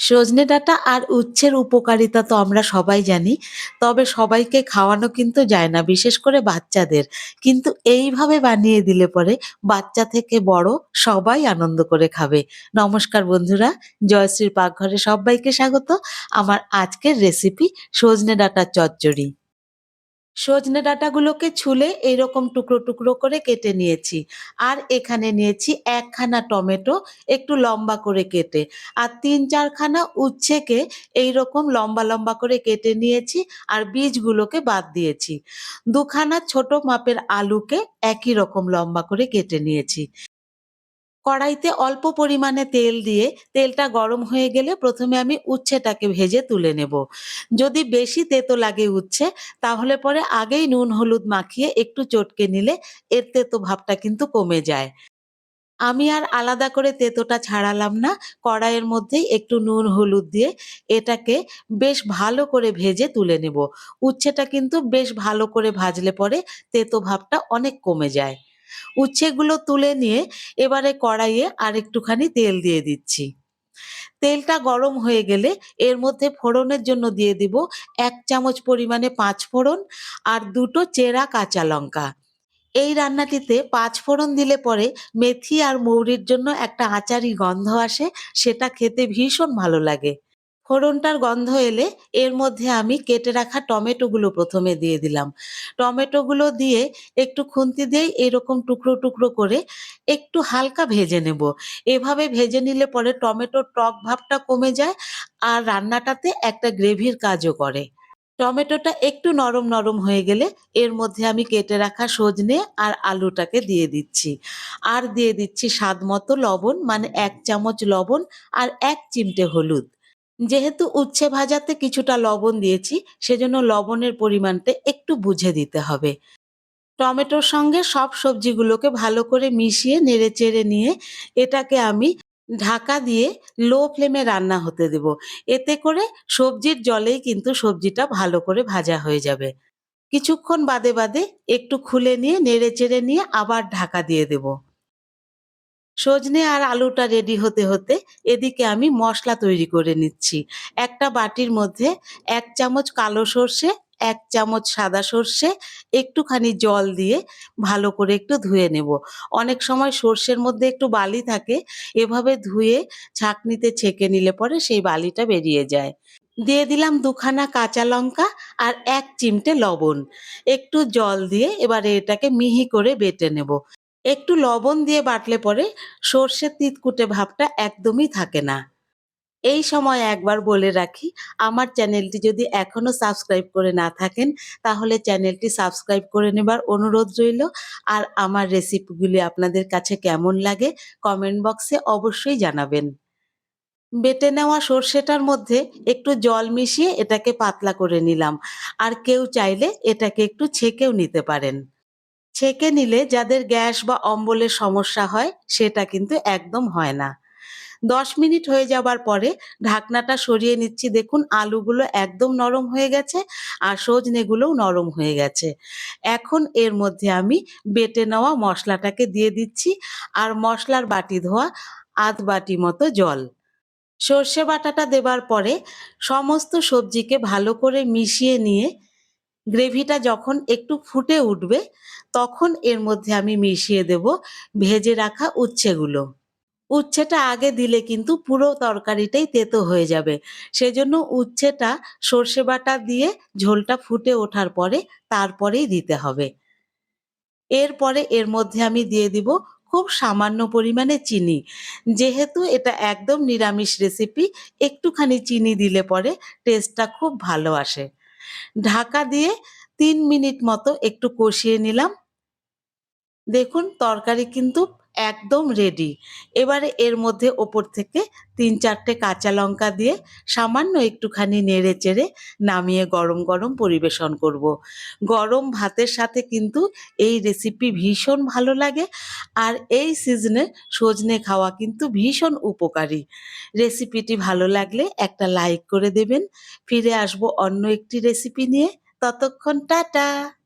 সজনে ডাঁটা আর উচ্ছের উপকারিতা তো আমরা সবাই জানি। তবে সবাইকে খাওয়ানো কিন্তু যায় না, বিশেষ করে বাচ্চাদের। কিন্তু এইভাবে বানিয়ে দিলে পরে বাচ্চা থেকে বড় সবাই আনন্দ করে খাবে। নমস্কার বন্ধুরা, জয়শ্রীর পাকঘরে সবাইকে স্বাগত। আমার আজকের রেসিপি সজনে ডাঁটার চচ্চড়ি। সজনে ডাঁটাগুলোকে ছুলে এইরকম টুকরো, টুকরো করে কেটে নিয়েছি। আর এখানে নিয়েছি একখানা টমেটো একটু লম্বা করে কেটে। আর ৩-৪ খানা উচ্ছেকে এইরকম লম্বা, লম্বা করে কেটে নিয়েছি আর বীজগুলোকে বাদ দিয়েছি। ২ খানা ছোট মাপের আলুকে একই রকম লম্বা করে কেটে নিয়েছি। কড়াইতে অল্প পরিমাণে তেল দিয়ে তেলটা গরম হয়ে গেলে প্রথমে আমি উচ্ছেটাকে ভেজে তুলে নেব। যদি বেশি তেতো লাগে উচ্ছে, তাহলে পরে আগেই নুন, হলুদ মাখিয়ে একটু চটকে নিলে এর তেতো ভাবটা কিন্তু কমে যায়। আমি আর আলাদা করে তেতোটা ছাড়ালাম না। কড়াইয়ের মধ্যেই একটু নুন, হলুদ দিয়ে এটাকে বেশ ভালো করে ভেজে তুলে নেব। উচ্ছেটা কিন্তু বেশ ভালো করে ভাজলে পরে তেতো ভাবটা অনেক কমে যায়। উচ্ছেগুলো তুলে নিয়ে এবারে কড়াইয়ে আরেকটুখানি তেল দিয়ে দিচ্ছি। তেলটা গরম হয়ে গেলে এর মধ্যে ফোড়নের জন্য দিয়ে দিব এক চামচ পরিমাণে পাঁচ ফোড়ন আর দুটো চেরা কাঁচা লঙ্কা। এই রান্নাটিতে পাঁচ ফোড়ন দিলে পরে মেথি আর মৌরির জন্য একটা আচারি গন্ধ আসে, সেটা খেতে ভীষণ ভালো লাগে। ফোড়নটার গন্ধ এলে এর মধ্যে আমি কেটে রাখা টমেটোগুলো প্রথমে দিয়ে দিলাম। টমেটোগুলো দিয়ে একটু খুন্তি দিয়েই এরকম টুকরো, টুকরো করে একটু হালকা ভেজে নেব। এভাবে ভেজে নিলে পরে টমেটোর টক ভাবটা কমে যায় আর রান্নাটাতে একটা গ্রেভির কাজও করে। টমেটোটা একটু নরম, নরম হয়ে গেলে এর মধ্যে আমি কেটে রাখা সজনে আর আলুটাকে দিয়ে দিচ্ছি। আর দিয়ে দিচ্ছি স্বাদ মতো লবণ মানে এক চামচ লবণ আর এক চিমটে হলুদ। যেহেতু উচ্ছে ভাজাতে কিছুটা লবণ দিয়েছি সেজন্য লবণের পরিমাণটা একটু বুঝে দিতে হবে। টমেটোর সঙ্গে সব সবজিগুলোকে ভালো করে মিশিয়ে নেড়েচেড়ে নিয়ে এটাকে আমি ঢাকা দিয়ে লো ফ্লেমে রান্না হতে দেব। এতে করে সবজির জলেই কিন্তু সবজিটা ভালো করে ভাজা হয়ে যাবে। কিছুক্ষণ বাদে, বাদে একটু খুলে নিয়ে নেড়েচেড়ে নিয়ে আবার ঢাকা দিয়ে দেব। সজনে আর আলুটা রেডি হতে, হতে এদিকে আমি মশলা তৈরি করে নিচ্ছি। একটা বাটির মধ্যে এক চামচ কালো সর্ষে, এক চামচ সাদা সর্ষে, একটুখানি জল দিয়ে ভালো করে একটু ধুয়ে নেব। অনেক সময় সর্ষের মধ্যে একটু বালি থাকে, এভাবে ধুয়ে ছাঁকনিতে ছেঁকে নিলে পরে সেই বালিটা বেরিয়ে যায়। দিয়ে দিলাম দুখানা কাঁচা লঙ্কা আর এক চিমটে লবণ। একটু জল দিয়ে এবারে এটাকে মিহি করে বেটে নেব। একটু লবণ দিয়ে বাটলে পরে সর্ষের তিতকুটে ভাবটা একদমই থাকে না। এই সময় একবার বলে রাখি, আমার চ্যানেলটি যদি এখনও সাবস্ক্রাইব করে না থাকেন তাহলে চ্যানেলটি সাবস্ক্রাইব করে নেবার অনুরোধ রইল। আর আমার রেসিপিগুলি আপনাদের কাছে কেমন লাগে কমেন্ট বক্সে অবশ্যই জানাবেন। বেটে নেওয়া সর্ষেটার মধ্যে একটু জল মিশিয়ে এটাকে পাতলা করে নিলাম। আর কেউ চাইলে এটাকে একটু ছেঁকেও নিতে পারেন। ছেঁকে নিলে যাদের গ্যাস বা অম্বলের সমস্যা হয়, সেটা কিন্তু একদম হয় না। ১০ মিনিট হয়ে যাবার পরে ঢাকনাটা সরিয়ে নিচ্ছি দেখুন, আলুগুলো একদম নরম হয়ে গেছে আর সজনেগুলোও নরম হয়ে গেছে। এখন এর মধ্যে আমি বেটে নেওয়া মশলাটাকে দিয়ে দিচ্ছি আর মশলার বাটি ধোয়া আধ বাটি মতো জল। সর্ষে বাটাটা দেবার পরে সমস্ত সবজিকে ভালো করে মিশিয়ে নিয়ে গ্রেভিটা যখন একটু ফুটে উঠবে, তখন এর মধ্যে আমি মিশিয়ে দেব ভেজে রাখা উচ্ছেগুলো। উচ্ছেটা আগে দিলে কিন্তু পুরো তরকারিটাই তেতো হয়ে যাবে। সেজন্য উচ্ছেটা সর্ষে বাটা দিয়ে ঝোলটা ফুটে ওঠার পরে তারপরেই দিতে হবে। এরপরে এর মধ্যে আমি দিয়ে দিব খুব সামান্য পরিমাণে চিনি। যেহেতু এটা একদম নিরামিষ রেসিপি একটুখানি চিনি দিলে পরে টেস্টটা খুব ভালো আসে। ঢাকা দিয়ে তিন মিনিট মতো একটু কষিয়ে নিলাম। দেখুন তরকারি কিন্তু একদম রেডি। এবারে এর মধ্যে ওপর থেকে তিন চারটে কাঁচা লঙ্কা দিয়ে সামান্য একটুখানি নেড়ে চেড়ে নামিয়ে গরম, গরম পরিবেশন করব। গরম ভাতের সাথে কিন্তু এই রেসিপি ভীষণ ভালো লাগে আর এই সিজনে সজনে খাওয়া কিন্তু ভীষণ উপকারী। রেসিপিটি ভালো লাগলে একটা লাইক করে দেবেন। ফিরে আসব অন্য একটি রেসিপি নিয়ে। ততক্ষণ টাটা।